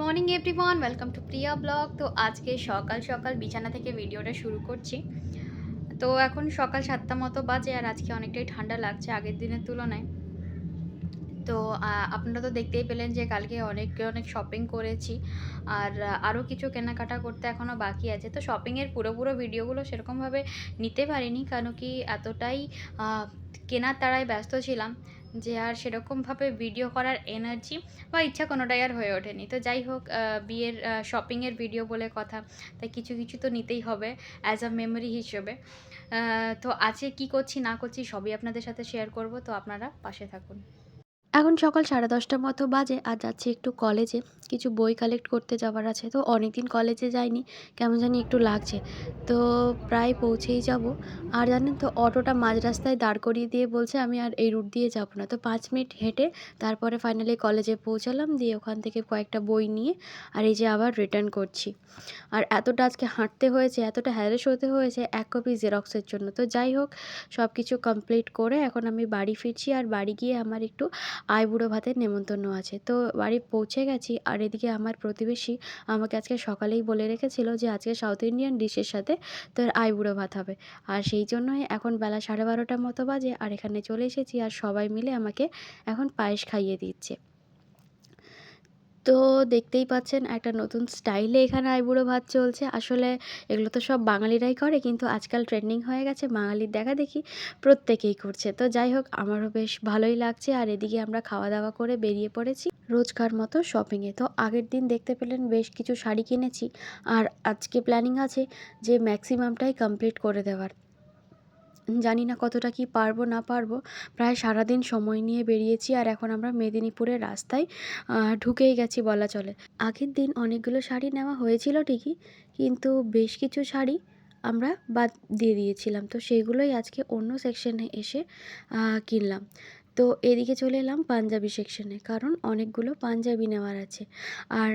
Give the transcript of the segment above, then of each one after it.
Morning everyone, welcome to Priya blog. তো আজকে সকাল সকাল বিছানা থেকে ভিডিওটা শুরু করছি। তো এখন সকাল সাতটা মতো বাজে আর আজকে অনেকটাই ঠান্ডা লাগছে আগের দিনের তুলনায়। তো আপনারা তো দেখতেই পেলেন যে কালকে অনেক অনেক শপিং করেছি। আর আরও কিছু কেনাকাটা করতে এখনও বাকি আছে। তো শপিংয়ের পুরো পুরো ভিডিওগুলো সেরকমভাবে নিতে পারিনি। কেন কি এতটাই কেনার তাড়ায় ব্যস্ত ছিলাম। যে আর সেরকমভাবে ভিডিও করার এনার্জি বা ইচ্ছা কোনোটাই আর হয়ে ওঠেনি। তো যাই হোক বিয়ের শপিংয়ের ভিডিও বলে কথা, তাই কিছু কিছু তো নিতেই হবে অ্যাজ আ মেমোরি হিসেবে। তো আছে কি করছি, না করছি সবই আপনাদের সাথে শেয়ার করব, তো আপনারা পাশে থাকুন। এখন সকাল সাড়ে দশটার মতো বাজে, আর যাচ্ছি একটু কলেজে কিছু বই কালেক্ট করতে যাওয়ার আছে। তো অনেক দিন কলেজে যাইনি, কেমন জানি একটু লাগছে। তো প্রায় পৌঁছেই যাব। আর জানেন তো, অটোটা মাঝ রাস্তায় দাঁড় করিয়ে দিয়ে বলছে, আমি আর এই রুট দিয়ে যাব না। তো পাঁচ মিনিট হেঁটে তারপরে ফাইনালি কলেজে পৌঁছালাম, দিয়ে ওখান থেকে কয়েকটা বই নিয়ে আর এই যে আবার রিটার্ন করছি। আর এতটা আজকে হাঁটতে হয়েছে, এতটা হ্যারেস হতে হয়েছে, এক কপি জেরক্সের জন্য। তো যাই হোক সব কিছু কমপ্লিট করে এখন আমি বাড়ি ফিরছি, আর বাড়ি গিয়ে আমার একটু আইবুড়ো ভাতের নেমন্তন্ন আছে। তো বাড়ি পৌঁছে গেছি, আর এদিকে আমার প্রতিবেশী আমাকে আজকে সকালেই বলে রেখেছিল যে আজকে সাউথ ইন্ডিয়ান ডিশের সাথে তোর আইবুড়ো ভাত হবে। আর সেই জন্যই এখন বেলা সাড়ে বারোটার মতো বাজে আর এখানে চলে এসেছি আর সবাই মিলে আমাকে এখন পায়েস খাইয়ে দিচ্ছে। তো দেখতেই পাচ্ছেন একটা নতুন স্টাইলে এখানে আইবুড়ো ভাত চলছে। আসলে এগুলো তো সব বাঙালিরাই করে, কিন্তু আজকাল ট্রেন্ডিং হয়ে গেছে, বাঙালির দেখা দেখি প্রত্যেকেই করছে। তো যাই হোক, আমারও বেশ ভালোই লাগছে আর এদিকে আমরা খাওয়া দাওয়া করে বেরিয়ে পড়েছি রোজকার মতো শপিংয়ে। তো আগের দিন দেখতে পেলেন বেশ কিছু শাড়ি কিনেছি আর আজকে প্ল্যানিং আছে যে ম্যাক্সিমামটাই কমপ্লিট করে দেওয়ার। জানি না কতটা কি পারব, না পারব। প্রায় সারাদিন সময় নিয়ে বেরিয়েছি আর এখন আমরা মেদিনীপুরের রাস্তায় ঢুকেই গেছি বলা চলে। আগের দিন অনেকগুলো শাড়ি নেওয়া হয়েছিল ঠিকই, কিন্তু বেশ কিছু শাড়ি আমরা বাদ দিয়ে দিয়েছিলাম। তো সেইগুলোই আজকে অন্য সেকশনে এসে কিনলাম। তো এদিকে চলে এলাম পাঞ্জাবি সেকশনে, কারণ অনেকগুলো পাঞ্জাবি নেওয়ার আছে। আর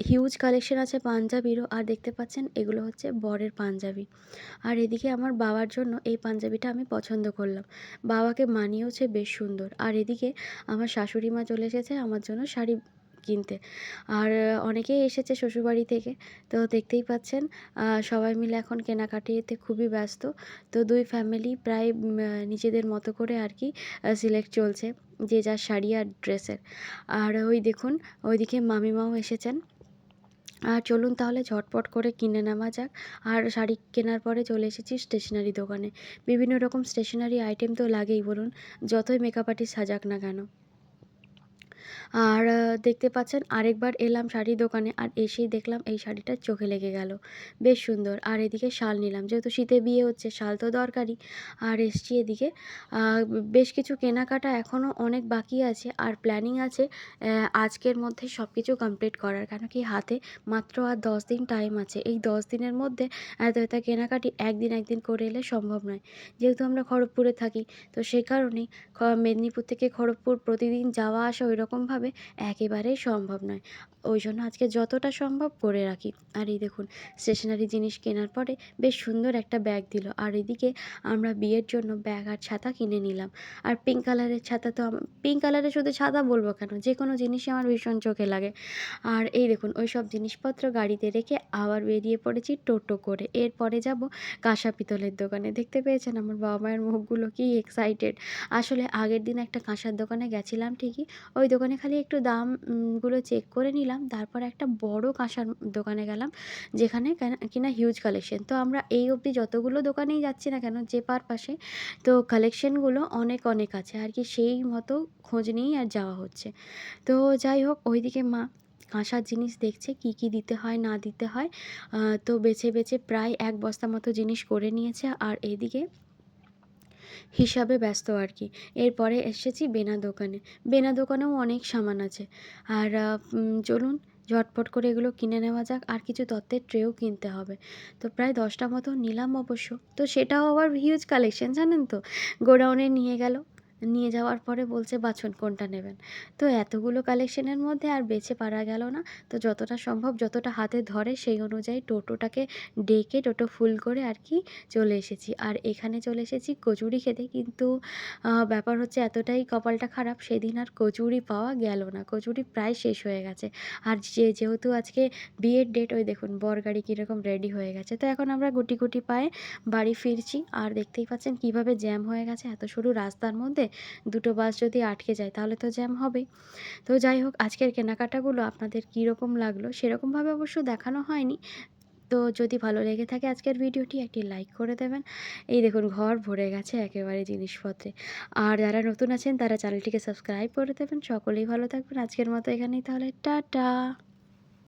হিউজ কালেকশন আছে পাঞ্জাবিরও আর দেখতে পাচ্ছেন এগুলো হচ্ছে বরের পাঞ্জাবি আর এদিকে আমার বাবার জন্য এই পাঞ্জাবিটা আমি পছন্দ করলাম। বাবাকে মানিয়েওছে বেশ সুন্দর। আর এদিকে আমার শাশুড়ি মা চলে এসেছে আমার জন্য শাড়ি কিনতে। আর অনেকেই এসেছে শ্বশুরবাড়ি থেকে। তো দেখতেই পাচ্ছেন সবাই মিলে এখন কেনাকাটিতে খুবই ব্যস্ত। তো দুই ফ্যামিলি প্রায় নিজেদের মতো করে আর কি সিলেক্ট চলছে যে যার শাড়ি আর ড্রেসের আর ওই দেখুন, ওইদিকে মামিমাও এসেছেন। আর চলুন তাহলে ঝটপট করে কিনে নেওয়া যাক। আর শাড়ি কেনার পরে চলে এসেছি স্টেশনারি দোকানে। বিভিন্ন রকম স্টেশনারি আইটেম তো লাগেই বলুন, যতই মেকআপ আর্টিস্ট সাজাক না কেন। আর দেখতে পাচ্ছেন আরেকবার এলাম শাড়ির দোকানে আর এসেই দেখলাম এই শাড়িটা চোখে লেগে গেল। বেশ সুন্দর। আর এদিকে শাল নিলাম। যেহেতু শীতে বিয়ে হচ্ছে, শাল তো দরকারই। আর এসছি এদিকে। বেশ কিছু কেনাকাটা এখনও অনেক বাকি আছে আর প্ল্যানিং আছে আজকের মধ্যে সব কিছু কমপ্লিট করার। কেন কি হাতে মাত্র আর দশ দিন টাইম আছে। এই দশ দিনের মধ্যে এত এত কেনাকাটি একদিন একদিন করে এলে সম্ভব নয়। যেহেতু আমরা খড়গপুরে থাকি, তো সেই কারণেই মেদিনীপুর থেকে খড়গপুর প্রতিদিন যাওয়া আসা ওই রকমভাবে একেবারেই সম্ভব নয়। ওই জন্য আজকে যতটা সম্ভব করে রাখি। আর এই দেখুন স্টেশনারি জিনিস কেনার পরে বেশ সুন্দর একটা ব্যাগ দিল। আর এদিকে আমরা বিয়ের জন্য ব্যাগ আর ছাতা কিনে নিলাম। আর পিঙ্ক কালারের ছাতা তো পিঙ্ক কালারের শুধু ছাতা বলব কেন? যে কোনো জিনিসই আমার ভীষণ চোখে লাগে। আর এই দেখুন ওই সব জিনিসপত্র গাড়িতে রেখে আবার বেরিয়ে পড়েছি টোটো করে। এরপরে যাব কাঁসা পিতলের দোকানে। দেখতে পেয়েছেন আমার বাবা মায়ের মুখগুলো কি এক্সাইটেড আসলে আগের দিন একটা কাঁসার দোকানে গেছিলাম ঠিকই। ওই দোকানে খালি একটু দামগুলো চেক করে নিলাম। তারপর একটা বড় কাঁসার দোকানে গেলাম, যেখানে কিনা হিউজ কালেকশন তো আমরা এই অবধি যতগুলো দোকানেই যাচ্ছি না কেন, যে পার পাশে, তো কালেকশনগুলো অনেক অনেক আছে। আর কি সেই মতো খোঁজ নিয়েই আর যাওয়া হচ্ছে। তো যাই হোক, ওইদিকে মা কাঁসার জিনিস দেখছে, কি কি দিতে হয়, না দিতে হয় তো বেছে বেছে প্রায় এক বস্তা মতো জিনিস করে নিয়েছে। আর এইদিকে হিসাবে ব্যস্ত আর কি। এরপরে এসেছি বেনা দোকানে। বেনা দোকানেও অনেক সামান আছে। আর চলুন ঝটপট করে এগুলো কিনে নেওয়া যাক। আর কিছু তত্ত্বের ট্রেও কিনতে হবে। তো প্রায় দশটা মতো নিলাম অবশ্য। তো সেটাও আবার হিউজ কালেকশন জানেন তো? গোডাউনে নিয়ে গেল। নিয়ে যাওয়ার পরে বলছে, বাছুন কোনটা নেবেন? তো এতগুলো কালেকশনের মধ্যে আর বেছে পারা গেল না। তো যতটা সম্ভব, যতটা হাতে ধরে সেই অনুযায়ী টোটোটাকে ডেকে টোটো ফুল করে আর কি চলে এসেছি। আর এখানে চলে এসেছি কচুরি খেতে। কিন্তু ব্যাপার হচ্ছে এতটাই কপালটা খারাপ, সেদিন আর কচুরি পাওয়া গেল না। কচুরি প্রায় শেষ হয়ে গেছে। আর যে, যেহেতু আজকে বিয়ের ডেট ওই দেখুন বর গাড়ি কীরকম রেডি হয়ে গেছে। তো এখন আমরা গুটি গুটি পায়ে বাড়ি ফিরছি। আর দেখতেই পাচ্ছেন কীভাবে জ্যাম হয়ে গেছে। এত সরু রাস্তার মধ্যে দুটো বাস যদি আটকে যায়, তাহলে তো জ্যাম হবেই তো যাই হোক, আজকের কেনাকাটাগুলো আপনাদের কীরকম লাগল সেরকমভাবে অবশ্য দেখানো হয়নি। তো যদি ভালো লেগে থাকে আজকের ভিডিওটি, একটি লাইক করে দেবেন। এই দেখুন, ঘর ভরে গেছে একেবারে জিনিসপত্রে। আর যারা নতুন আছেন, তারা চ্যানেলটিকে সাবস্ক্রাইব করে দেবেন। সকলেই ভালো থাকবেন। আজকের মতো এখানেই, তাহলে টাটা।